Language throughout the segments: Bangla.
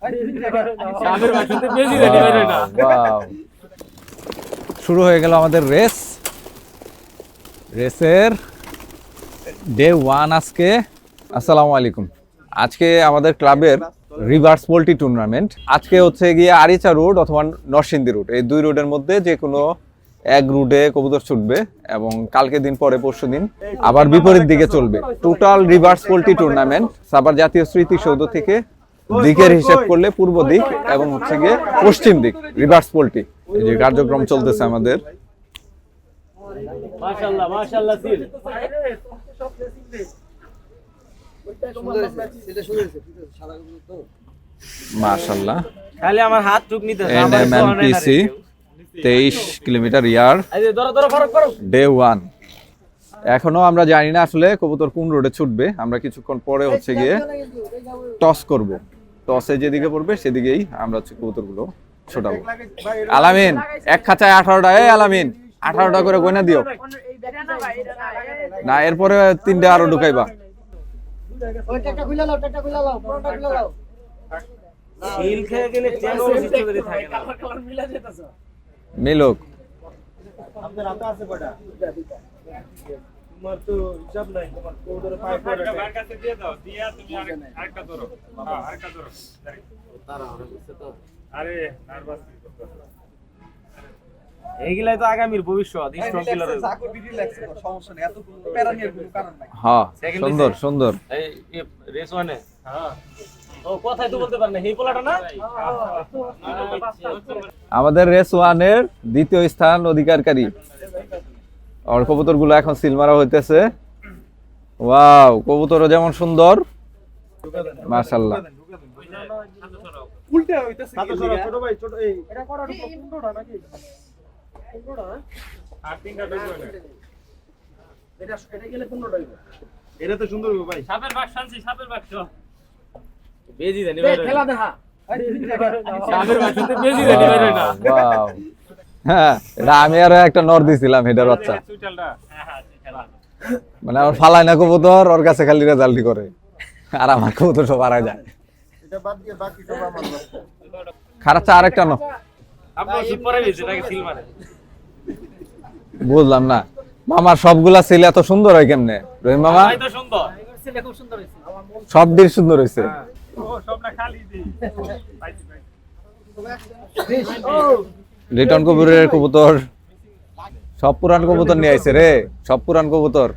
শুরু হয়ে গেল আমাদের রেস। রেসের ডে ওয়ান আজকে। আসসালামু আলাইকুম। আজকে আমাদের ক্লাবের রিভার্স পোল্ট্রি টুর্নামেন্ট আজকে হচ্ছে গিয়ে আরিচা রোড অথবা নরসিংদী রোড এই দুই রোডের মধ্যে যে কোনো এক রুটে কবুতর ছুটবে এবং কালকে দিন পরে পরশু দিন আবার বিপরীত দিকে চলবে। টোটাল রিভার্স পোল্ট্রি টুর্নামেন্ট সাবার জাতীয় স্মৃতিসৌধ থেকে দিকের হিসাব করলে পূর্ব দিক এবং হচ্ছে গিয়ে পশ্চিম দিক রিভার্স পোল্ট্রি এই যে কার্যক্রম চলতেছে আমাদের। মাশাআল্লাহ মাশাআল্লাহ মাশাল্লাহ খালি আমার হাত টুক নিতে এনএমএমপিসি তেইশ কিলোমিটার ইয়ার। ডে ওয়ান এখনও আমরা জানি না আসলে কবুতর কোন রোডে ছুটবে। আমরা কিছুক্ষণ পরে হচ্ছে গিয়ে টস করব। টসে যেদিকে পড়বে সেদিকেই আমরা হচ্ছে কবুতরগুলো ছোটাবো। আলামিন এক খাঁচায় আঠারোটা এই আলামিন আঠারোটা করে গয়না দিও। না এরপরে তিনটে আরও ঢুকাইবা। খেয়ে গেলে চেন অবশিষ্ট তোমার তো হিসাব নাই তোমার পায়ে পড়ে এইগুলাই তো আগামীর ভবিষ্যৎ স্ট্রং কিলার হ্যাঁ Second সুন্দর দিছে। সুন্দর এই রেস ওয়ানে ও কথাই তো বলতে পারে না। এই পোলাটা না? আমাদের রেস ওয়ানের দ্বিতীয় স্থান অধিকারকারী। আর কবুতরগুলো এখন সিল মারা হইতেছে। ওয়াও কবুতরও যেমন সুন্দর। মাশাল্লাহ ছোট ভাই ছোট এই। এটা তো সুন্দর হবে ভাই। সাপের বাক্স আনছি সাপের বাক্স। বেজি জানি খেলা দেখা সাপের বেজি জানি না. হ্যাঁ এটা আমি আরও একটা নর দিছিলাম হেডার বাচ্চা। হ্যাঁ হ্যাঁ মানে আমার ফালাই না কবুতর ওর কাছে খালি রেজাল্টই করে। আর আমার কবুতর সব হারায় যায়। খারাপ চা আরেকটা নো বুঝলাম না। মামার সবগুলা ছেলে এত সুন্দর হয় কেমনে? রহিম মামা? ভাই তো সুন্দর ছেলে খুব সুন্দর হয়েছে সব দিক সুন্দর হয়েছে ও সব না খালি রিটন কবুতরের কবুতর। সব পুরান কবুতর নিয়ে আইছে রে। সব পুরান কবুতর।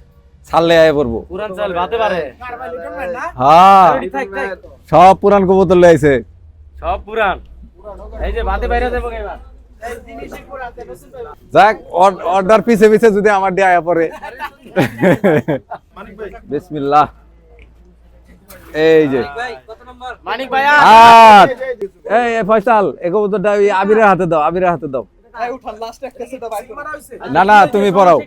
ছাড়লে আয় পড়ব। পুরান চাল ভাতে পারে। হ্যাঁ। সব পুরান কবুতর লিয়ে আইছে। সব পুরান। এই যে ভাতে বাইরে যাব এবার। যাক অর্ডার পিছে পিছে যদি আমার দিয়ে আয়া পড়ে। বিসমিল্লাহ। এই যে। মানিক ভাইয়া। আট। এই ফয়সাল এই কবুতরটা আবিরের হাতে দাও আবিরের হাতে দাও। না না তুমি পড়াও।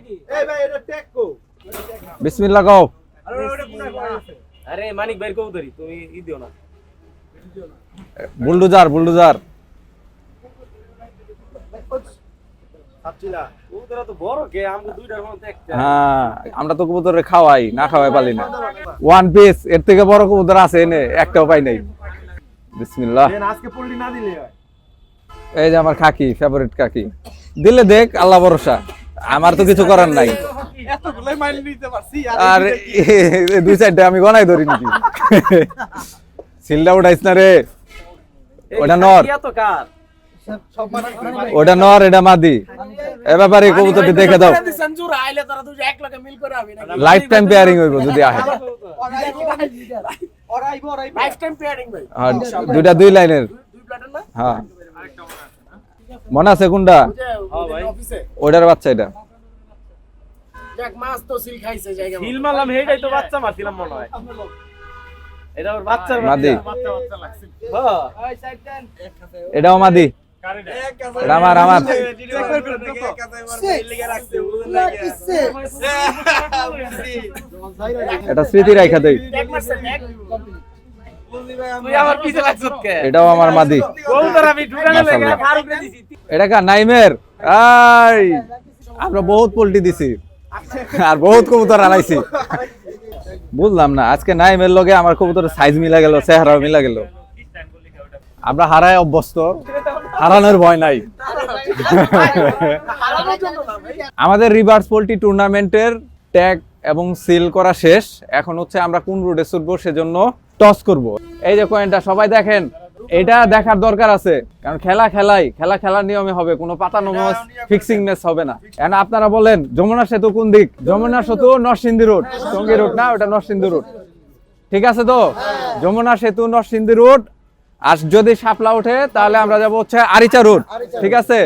বিসমিল্লাহ কও। আরে মানিক ভাইয়ের কবুতরি তুমি ই দিও না। Bulldozer bulldozer. একটা। হ্যাঁ আমরা তো কবুতরে খাওয়াই না খাওয়াই পালি না। ওয়ান পিস এর থেকে বড় কবুতর আছে এনে একটাও পাই নাই। বিসমিল্লাহ। আজকে পল্লি না দিলে এই যে আমার কাকি ফেভারিট কাকি দিলে দেখ আল্লাহ ভরসা। আমার তো কিছু করার নাই। আর দুই চারটে আমি গনাই ধরি নাকি? সিলটা উঠাইস না রে। ওটা নর। ওটা নর এটা মাদি। এ ব্যাপারে কবুতরটি দেখে দাও। সঞ্জুর আইলে তারা দুটো এক লগে মিল করে হবে নাকি? লাইফ টাইম পেয়ারিং হইব যদি আহে। আর দুইটা দুই লাইনের। দুই হ্যাঁ। মনে আছে কোনটা? ওইটার বাচ্চা এটা। যাক মাছ তো সিল খাইছে জায়গা হিল মারলাম হেটাই তো বাচ্চা মারছিলাম মনে হয়। এটা ওর বাচ্চার মাদি। বাচ্চা। বাচ্চা লাগছে হ্যাঁ। এটাও মাদি। আমার আমার এটা স্মৃতি রাইখা দেই। এটাও আমার মাদি। এটা কা নাইমের? আই আমরা বহুত পোল্ট্রি দিছি। আর বহুত কবুতর আনাইছি। বুঝলাম না আজকে নাইমের লগে আমার কবুতরের সাইজ মিলা গেল চেহারা মিলা গেল। আমরা হারায় অভ্যস্ত। হারানোর ভয় নাই। আমাদের রিভার্স পোল্ট্রি টুর্নামেন্টের ট্যাগ এবং সিল করা শেষ। এখন হচ্ছে আমরা কোন রুটে ছুটবো সেজন্য টস করব। এই যে কয়েনটা সবাই দেখেন এটা দেখার দরকার আছে। কারণ খেলা খেলাই খেলা খেলার নিয়মে হবে কোনো পাতানো ম্যাচ ফিক্সিং ম্যাচ হবে। না। এখন আপনারা বলেন যমুনা সেতু কোন দিক? যমুনা সেতু নরসিংদী রোড। সঙ্গী রোড না ওটা নরসিংদী রোড। ঠিক আছে তো? যমুনা সেতু নরসিংদী রোড আর যদি শাপলা ওঠে তাহলে আমরা যাব হচ্ছে আরিচা রোড। ঠিক আছে?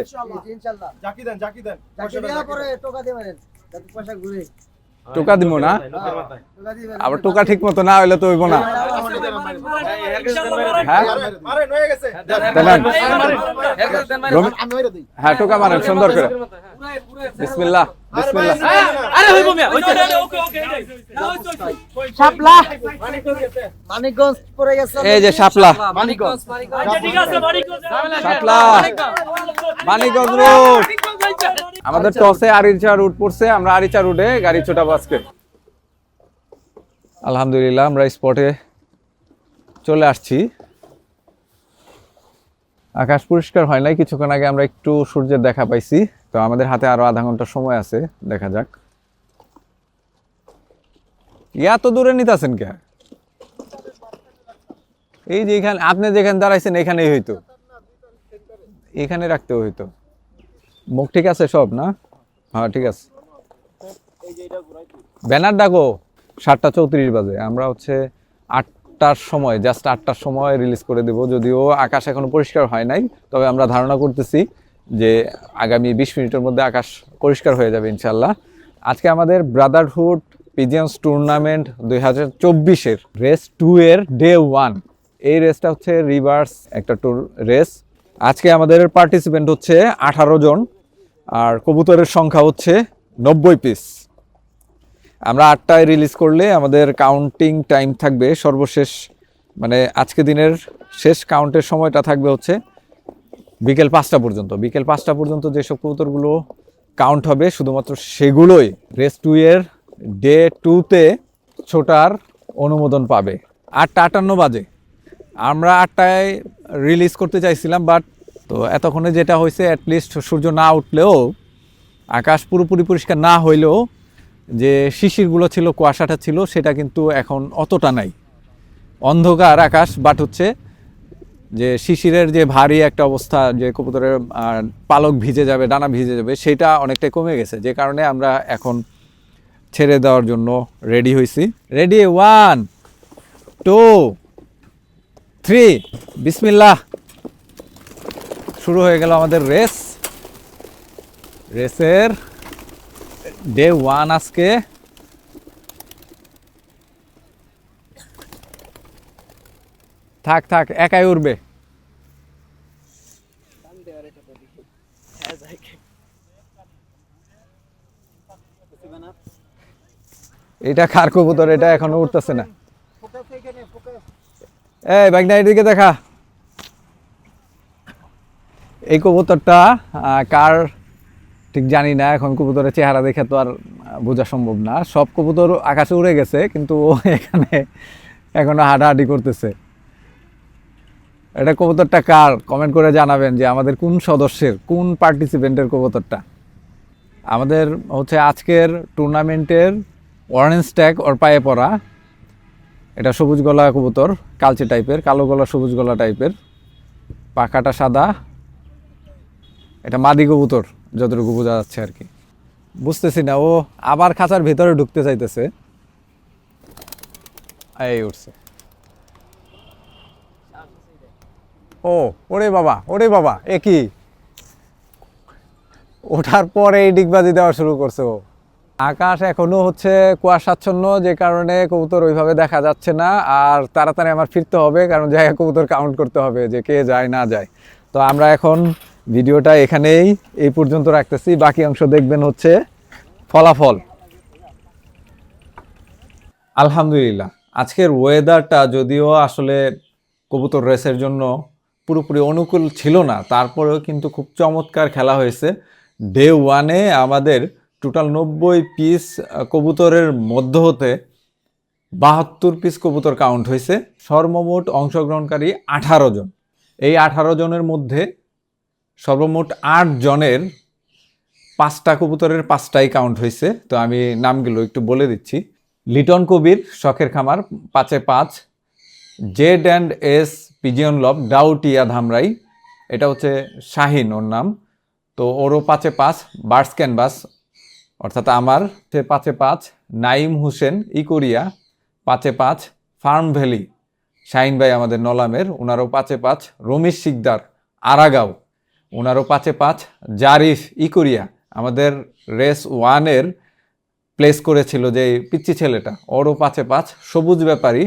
ইনশাআল্লাহ জাকি দেন জাকি দেন। চাকরি দেওয়ার পরে টোকা দিবেন যাতে পয়সা ঘুরে। টোকা দিব না? আবার টোকা ঠিক মতো না হইলে তো হইব না। হ্যাঁ মারেন হয়ে গেছে দেন। রবি- আমি ওইটা দিই হ্যাঁ টোকা মারেন সুন্দর করে বিসমিল্লাহ বিসমিল্লাহ আরে হইব মিয়া ওকে ওকে ওকে শাপলা মানিকগঞ্জ পড়ে গেছে এই যে শাপলা মানিকগঞ্জ আচ্ছা ঠিক আছে বাড়ি শাপলা মানিকগঞ্জ রোড আমাদের টসে আরিচা রুট পড়ছে আমরা আরিচা রুটে গাড়ি ছোটাবো আজকে আলহামদুলিল্লাহ আমরা স্পটে চলে আসছি। আকাশ পরিষ্কার হয় নাই, কিছুক্ষণ আগে আমরা একটু সূর্যের দেখা পাইছি। তো আমাদের হাতে আরও আধা ঘণ্টা সময় আছে, দেখা যাক। ইয়া তো দূরে নিতেছেন কে? এই যে এখানে, আপনি যেখানে দাঁড়াইছেন, এখানেই হইতো। এখানে রাখতে হইতো। মুখ ঠিক আছে সব, না? হ্যাঁ ঠিক আছে। ব্যানার ডাকো, সাতটা চৌত্রিশ বাজে। আমরা হচ্ছে আটটার সময় জাস্ট আটটার সময় রিলিজ করে দেব। যদিও আকাশ এখনও পরিষ্কার হয় নাই, তবে আমরা ধারণা করতেছি যে আগামী বিশ মিনিটের মধ্যে আকাশ পরিষ্কার হয়ে যাবে ইনশাল্লাহ আজকে আমাদের ব্রাদারহুড পিজিয়ন্স টুর্নামেন্ট দুই হাজার চব্বিশের রেস টু এর ডে ওয়ান এই রেসটা হচ্ছে রিভার্স একটা টুর রেস আজকে আমাদের পার্টিসিপেন্ট হচ্ছে আঠারো জন, আর কবুতরের সংখ্যা হচ্ছে নব্বই পিস আমরা আটটায় রিলিজ করলে আমাদের কাউন্টিং টাইম থাকবে সর্বশেষ মানে আজকে দিনের শেষ কাউন্টের সময়টা থাকবে হচ্ছে বিকেল পাঁচটা পর্যন্ত। বিকেল পাঁচটা পর্যন্ত যেসব কবুতরগুলো কাউন্ট হবে, শুধুমাত্র সেগুলোই রেস টু এর ডে টুতে ছোটার অনুমোদন পাবে। আটটা আটান্ন বাজে। আমরা আটটায় রিলিজ করতে চাইছিলাম বাট তো এতক্ষণে যেটা হয়েছে অ্যাটলিস্ট সূর্য না উঠলেও, আকাশ পুরোপুরি পরিষ্কার না হইলেও যে শিশিরগুলো ছিল, কুয়াশাটা ছিল, সেটা কিন্তু এখন অতটা নাই। অন্ধকার আকাশ বাট হচ্ছে যে শিশিরের যে ভারী একটা অবস্থা, যে কবুতরের পালক ভিজে যাবে, ডানা ভিজে যাবে, সেটা অনেকটাই কমে গেছে। যে কারণে আমরা এখন ছেড়ে দেওয়ার জন্য রেডি হয়েছি রেডি ওয়ান টু থ্রি বিসমিল্লাহ। শুরু হয়ে গেল আমাদের রেস রেসের ডে ওয়ান আজকে। থাক থাক, একাই উঠবে এটা খার কবুতর? এটা এখনও উঠতেছে না। এই ব্যাগনা এদিকে দেখা। এই কবুতরটা কার ঠিক জানি না, এখন কবুতরের চেহারা দেখে তো আর বোঝা সম্ভব না। সব কবুতর আকাশে উড়ে গেছে, কিন্তু ও এখানে এখনও হাঁটাহাঁটি করতেছে। এটা কবুতরটা কার? কমেন্ট করে জানাবেন যে আমাদের কোন সদস্যের, কোন পার্টিসিপেন্টের কবুতরটা? আমাদের হচ্ছে আজকের টুর্নামেন্টের অরেঞ্জ ট্যাগ ওর পায়ে পড়া। এটা সবুজ গলা কবুতর, কালচে টাইপের কালো গলা সবুজ গলা টাইপের পাখাটা সাদা। এটা মাদি কবুতর। যতটুকু বোঝা যাচ্ছে আর কি। বুঝতেছি না, ও আবার খাঁচার ভেতরে ঢুকতে চাইতেছে। এই উঠছে। ও, ওরে বাবা ওরে বাবা, এ কি? ওঠার পরে এই ডিগবাজি দেওয়া শুরু করছে ও। আকাশ এখনও হচ্ছে কুয়াশাচ্ছন্ন, যে কারণে কবুতর ওইভাবে দেখা যাচ্ছে না, আর তাড়াতাড়ি আমার ফিরতে হবে, কারণ জায়গা কবুতর কাউন্ট করতে হবে, যে কে যায়, না যায়। তো আমরা এখন ভিডিওটা এখানেই এই পর্যন্ত রাখতেছি। বাকি অংশ দেখবেন হচ্ছে ফলাফল। আলহামদুলিল্লাহ, আজকের ওয়েদারটা যদিও আসলে কবুতর রেসের জন্য পুরোপুরি অনুকূল ছিল না, তারপরেও কিন্তু খুব চমৎকার খেলা হয়েছে। ডে ওয়ানে আমাদের টোটাল নব্বই পিস কবুতরের মধ্য হতে বাহাত্তর পিস কবুতর কাউন্ট হয়েছে। সর্বমোট অংশগ্রহণকারী আঠারো জন। এই আঠারো জনের মধ্যে সর্বমোট আট জনের পাঁচটা কবুতরের পাঁচটাই কাউন্ট হয়েছে তো আমি নামগুলো একটু বলে দিচ্ছি। লিটন কবির, শখের খামার, পাঁচে পাঁচ। জেড অ্যান্ড এস, পিজিয়ন লব, ডাউটিয়া ধামরাই। এটা হচ্ছে শাহিন ওর নাম। তো ওরও পাঁচে পাঁচ, বার্স ক্যানভাস, অর্থাৎ আমার, সে পাঁচে পাঁচ। নাইম হোসেন, ইকোরিয়া, পাঁচে পাঁচ। ফার্ম ভ্যালি, শাহিন ভাই আমাদের নলামের ওনারও পাঁচে পাঁচ। রমেশ শিকদার, আরাগাঁও। ওনারও পাঁচে পাঁচ। জারিফ ইকোরিয়া আমাদের রেস ওয়ানের প্লেস করেছিল যে পিচ্চি ছেলেটা। ওরও পাঁচে পাঁচ। সবুজ ব্যাপারী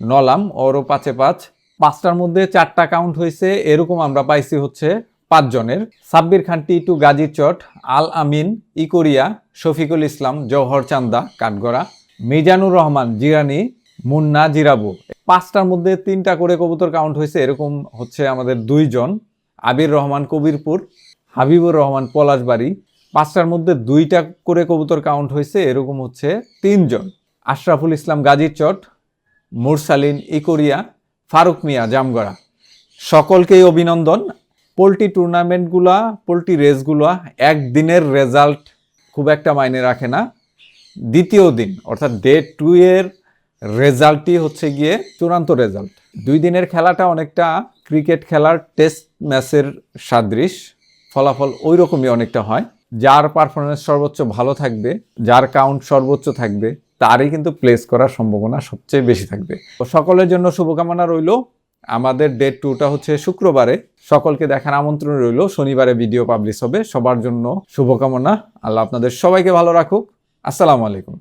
নলাম, ওরও পাঁচে পাঁচ। পাঁচটার মধ্যে চারটা কাউন্ট হয়েছে। এরকম আমরা পাইছি হচ্ছে পাঁচজনের সাব্বির খান টি টু গাজীর চট, আল আমিন, ইকোরিয়া, শফিকুল ইসলাম, জওহর চান্দা, কাঠগড়া, মিজানুর রহমান, জিরানি, মুন্না, জিরাবু। পাঁচটার মধ্যে তিনটা করে কবুতর কাউন্ট হয়েছে। এরকম হচ্ছে আমাদের দুইজন আবির রহমান কবিরপুর, হাবিবুর রহমান পলাশবাড়ি, পাঁচটার মধ্যে দুইটা করে কবুতর কাউন্ট হয়েছে, এরকম হচ্ছে তিনজন। আশরাফুল ইসলাম গাজীর চট, মুরসালিন ইকোরিয়া, ফারুক মিয়া জামগড়া। সকলকেই অভিনন্দন। পোলট্রি টুর্নামেন্টগুলা, পোলট্রি রেসগুলা একদিনের রেজাল্ট খুব একটা মাইনে রাখে না। দ্বিতীয় দিন, অর্থাৎ ডে টু এর রেজাল্টই হচ্ছে গিয়ে চূড়ান্ত রেজাল্ট দুই দিনের খেলাটা অনেকটা ক্রিকেট খেলার টেস্ট ম্যাচের সাদৃশ, ফলাফল ওই রকমই অনেকটা হয়। যার পারফরমেন্স সর্বোচ্চ ভালো থাকবে, যার কাউন্ট সর্বোচ্চ থাকবে, তারই কিন্তু প্লেস করার সম্ভাবনা সবচেয়ে বেশি থাকবে। তো সকলের জন্য শুভকামনা রইল। আমাদের ডেট টুটা হচ্ছে শুক্রবারে। সকলকে দেখার আমন্ত্রণ রইল। শনিবারে ভিডিও পাবলিশ হবে। সবার জন্য শুভকামনা। আল্লাহ আপনাদের সবাইকে ভালো রাখুক। আসসালামু আলাইকুম।